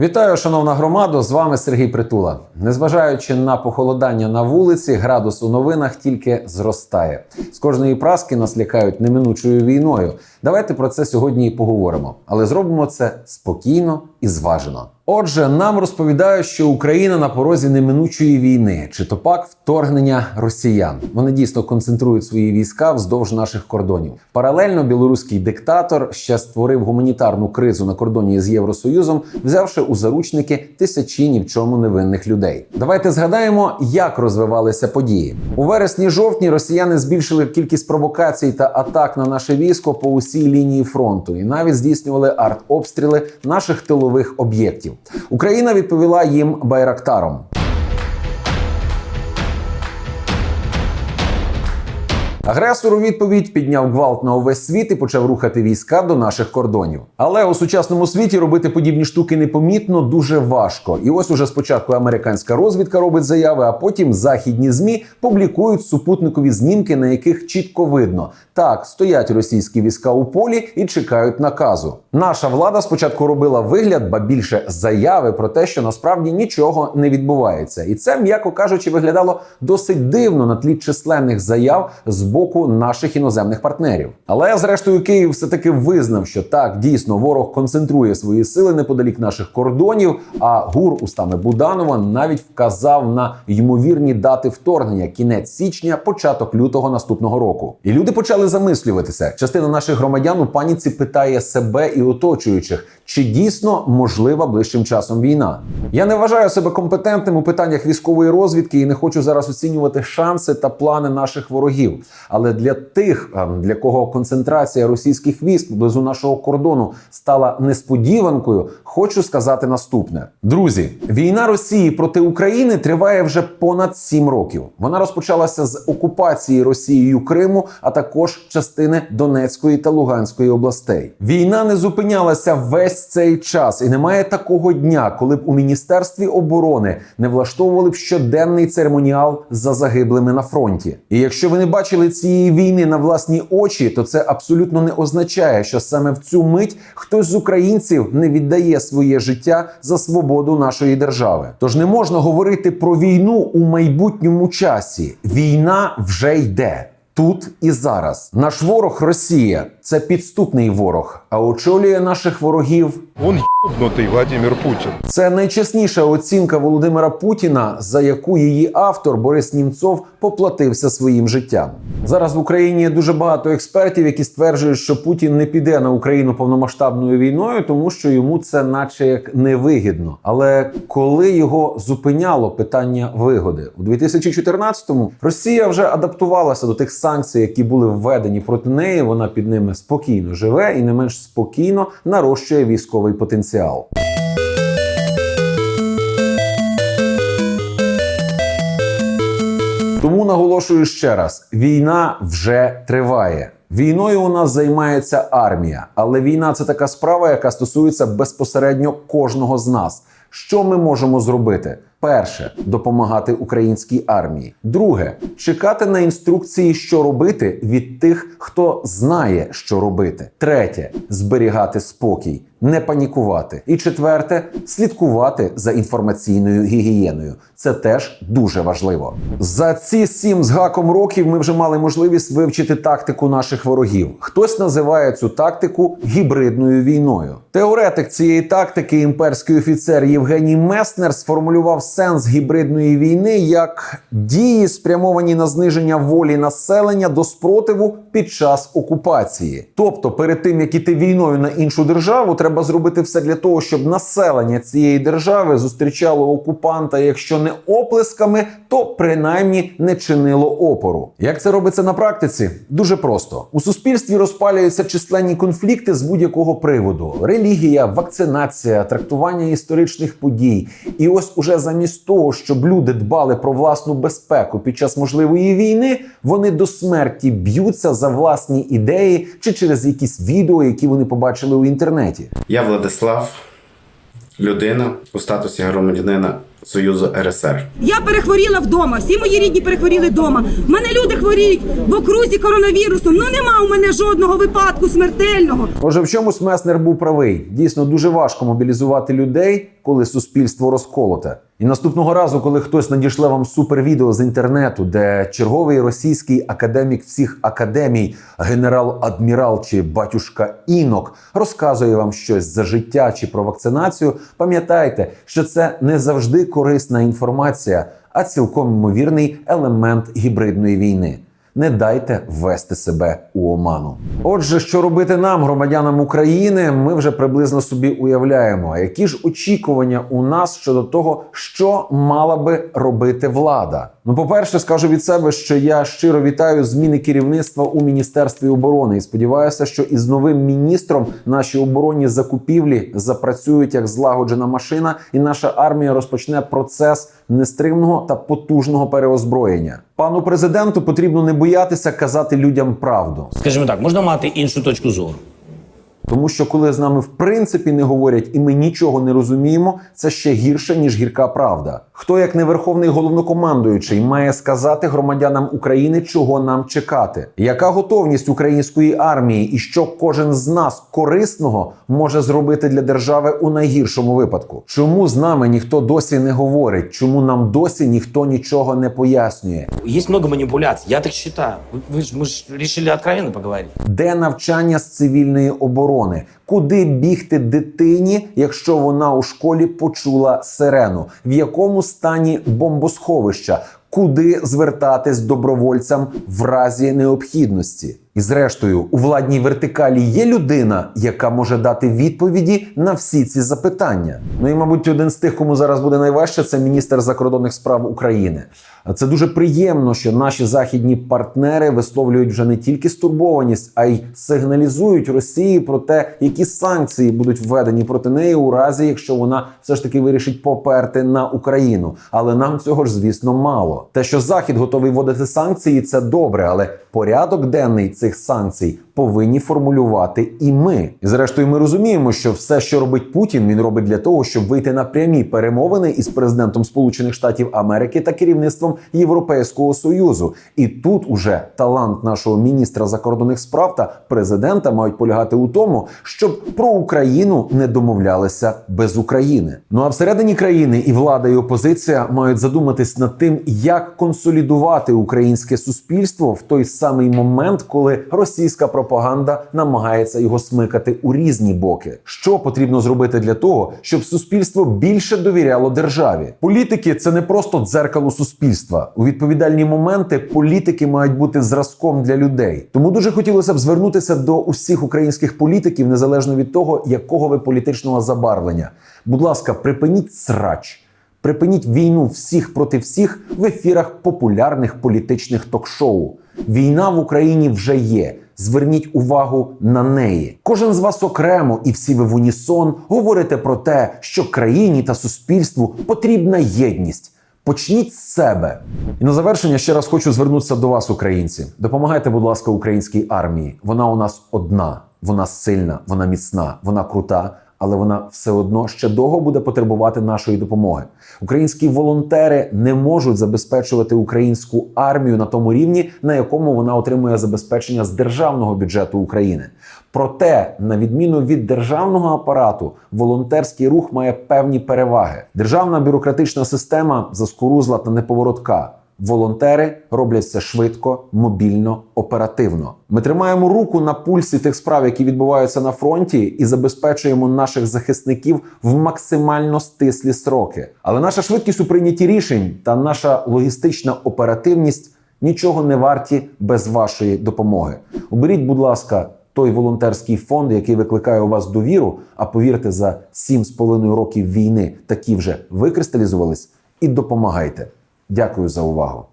Вітаю, шановна громадо! З вами Сергій Притула. Незважаючи на похолодання на вулиці, градус у новинах тільки зростає. З кожної праски нас лякають неминучою війною. Давайте про це сьогодні і поговоримо, але зробимо це спокійно і зважено. Отже, нам розповідають, що Україна на порозі неминучої війни, чи то пак вторгнення росіян. Вони дійсно концентрують свої війська вздовж наших кордонів. Паралельно білоруський диктатор ще створив гуманітарну кризу на кордоні з Євросоюзом, взявши у заручники тисячі ні в чому невинних людей. Давайте згадаємо, як розвивалися події у вересні-жовтні. Росіяни збільшили кількість провокацій та атак на наше військо по усій лінії фронту, і навіть здійснювали артобстріли наших тилових об'єктів. Україна відповіла їм байрактаром. Агресор у відповідь підняв гвалт на увесь світ і почав рухати війська до наших кордонів. Але у сучасному світі робити подібні штуки непомітно дуже важко. І ось уже спочатку американська розвідка робить заяви, а потім західні змі публікують супутникові знімки, на яких чітко видно: так стоять російські війська у полі і чекають наказу. Наша влада спочатку робила вигляд, ба більше заяви про те, що насправді нічого не відбувається, і це, м'яко кажучи, виглядало досить дивно на тлі численних заяв з боку наших іноземних партнерів. Але зрештою Київ все таки визнав, що так дійсно ворог концентрує свої сили неподалік наших кордонів. А гур устами Буданова навіть вказав на ймовірні дати вторгнення кінець січня, початок лютого наступного року. І люди почали замислюватися. Частина наших громадян у паніці питає себе і оточуючих, чи дійсно можлива ближчим часом війна. Я не вважаю себе компетентним у питаннях військової розвідки і не хочу зараз оцінювати шанси та плани наших ворогів. Але для тих, ем, для кого концентрація російських військ поблизу нашого кордону стала несподіванкою, хочу сказати наступне: друзі, війна Росії проти України триває вже понад сім років. Вона розпочалася з окупації Росією Криму, а також частини Донецької та Луганської областей. Війна не зупинялася весь цей час, і немає такого дня, коли б у міністерстві оборони не влаштовували б щоденний церемоніал за загиблими на фронті. І якщо ви не бачили цієї війни на власні очі, то це абсолютно не означає, що саме в цю мить хтось з українців не віддає своє життя за свободу нашої держави. Тож не можна говорити про війну у майбутньому часі. Війна вже йде. Тут і зараз наш ворог Росія це підступний ворог, а очолює наших ворогів Он Владимир Путин. це найчесніша оцінка Володимира Путіна, за яку її автор Борис Німцов поплатився своїм життям. Зараз в Україні є дуже багато експертів, які стверджують, що Путін не піде на Україну повномасштабною війною, тому що йому це, наче як невигідно. Але коли його зупиняло питання вигоди у 2014-му, Росія вже адаптувалася до тих санкцій, які були введені проти неї. Вона під ними спокійно живе і не менш спокійно нарощує військовий потенціал. Тому наголошую ще раз: війна вже триває. Війною у нас займається армія, але війна це така справа, яка стосується безпосередньо кожного з нас. Що ми можемо зробити? Перше допомагати українській армії. Друге чекати на інструкції, що робити від тих, хто знає, що робити. Третє зберігати спокій, не панікувати. І четверте слідкувати за інформаційною гігієною. Це теж дуже важливо. За ці сім з гаком років ми вже мали можливість вивчити тактику наших ворогів. Хтось називає цю тактику гібридною війною. Теоретик цієї тактики, імперський офіцер Євгеній Меснер, сформулював сенс гібридної війни як дії, спрямовані на зниження волі населення до спротиву під час окупації. Тобто, перед тим як іти війною на іншу державу, треба зробити все для того, щоб населення цієї держави зустрічало окупанта, якщо не оплесками, то принаймні не чинило опору. Як це робиться на практиці? Дуже просто у суспільстві розпалюються численні конфлікти з будь-якого приводу: релігія, вакцинація, трактування історичних подій. І ось уже замість того, щоб люди дбали про власну безпеку під час можливої війни, вони до смерті б'ються за власні ідеї чи через якісь відео, які вони побачили у інтернеті. Я Владислав, людина у статусі громадянина Союзу РСР. Я перехворіла вдома, всі мої рідні перехворіли вдома. У мене люди хворіють в окрузі коронавірусом. Ну нема у мене жодного випадку смертельного. Може, в чомусь Меснер був правий. Дійсно дуже важко мобілізувати людей, коли суспільство розколоте. І наступного разу, коли хтось надішле вам супервідео з інтернету, де черговий російський академік всіх академій, генерал-адмірал чи батюшка Інок розказує вам щось за життя чи про вакцинацію, пам'ятайте, що це не завжди корисна інформація, а цілком ймовірний елемент гібридної війни. Не дайте ввести себе у оману. Отже, що робити нам, громадянам України, ми вже приблизно собі уявляємо. А які ж очікування у нас щодо того, що мала би робити влада? Ну, по-перше, скажу від себе, що я щиро вітаю зміни керівництва у міністерстві оборони і сподіваюся, що із новим міністром наші оборонні закупівлі запрацюють як злагоджена машина, і наша армія розпочне процес нестримного та потужного переозброєння. Пану президенту потрібно не боятися казати людям правду. Скажімо так, можна мати іншу точку зору. Тому що коли з нами в принципі не говорять і ми нічого не розуміємо, це ще гірше ніж гірка правда. Хто, як не верховний головнокомандуючий, має сказати громадянам України, чого нам чекати? Яка готовність української армії, і що кожен з нас корисного може зробити для держави у найгіршому випадку? Чому з нами ніхто досі не говорить? Чому нам досі ніхто нічого не пояснює? Есть много манипуляций, я так считаю. Вы, вы ж- мы же решили откровенно поговорить. Де навчання з цивільної оборони? Куди бігти дитині, якщо вона у школі почула сирену? В якому стані бомбосховища? Куди звертатись добровольцям в разі необхідності? І зрештою, у владній вертикалі є людина, яка може дати відповіді на всі ці запитання. Ну і, мабуть, один з тих, кому зараз буде найважче, це міністр закордонних справ України. Це дуже приємно, що наші західні партнери висловлюють вже не тільки стурбованість, а й сигналізують Росії про те, які санкції будуть введені проти неї у разі, якщо вона все ж таки вирішить поперти на Україну. Але нам цього ж звісно мало. Те, що Захід готовий вводити санкції, це добре, але порядок денний цих санкцій повинні формулювати і ми. І зрештою, ми розуміємо, що все, що робить Путін, він робить для того, щоб вийти на прямі перемовини із президентом Сполучених Штатів Америки та керівництвом Європейського союзу. І тут уже талант нашого міністра закордонних справ та президента мають полягати у тому, щоб про Україну не домовлялися без України. Ну а всередині країни і влада, і опозиція мають задуматись над тим, як консолідувати українське суспільство в той самий момент, коли російська пропаганда намагається його смикати у різні боки. Що потрібно зробити для того, щоб суспільство більше довіряло державі? Політики це не просто дзеркало суспільства. У відповідальні моменти політики мають бути зразком для людей. Тому дуже хотілося б звернутися до усіх українських політиків, незалежно від того, якого ви політичного забарвлення. Будь ласка, припиніть срач. Припиніть війну всіх проти всіх в ефірах популярних політичних ток-шоу. Війна в Україні вже є. Зверніть увагу на неї. Кожен з вас окремо, і всі ви в унісон говорите про те, що країні та суспільству потрібна єдність. Почніть з себе. І на завершення ще раз хочу звернутися до вас, українці. Допомагайте, будь ласка, українській армії. Вона у нас одна, вона сильна, вона міцна, вона крута. Але вона все одно ще довго буде потребувати нашої допомоги. Українські волонтери не можуть забезпечувати українську армію на тому рівні, на якому вона отримує забезпечення з державного бюджету України. Проте, на відміну від державного апарату, волонтерський рух має певні переваги. Державна бюрократична система заскорузла та неповоротка. Волонтери роблять це швидко, мобільно, оперативно. Ми тримаємо руку на пульсі тих справ, які відбуваються на фронті, і забезпечуємо наших захисників в максимально стислі сроки. Але наша швидкість у прийнятті рішень та наша логістична оперативність нічого не варті без вашої допомоги. Оберіть, будь ласка, той волонтерський фонд, який викликає у вас довіру. А повірте, за 7,5 років війни такі вже викристалізувались, і допомагайте. Дякую за увагу.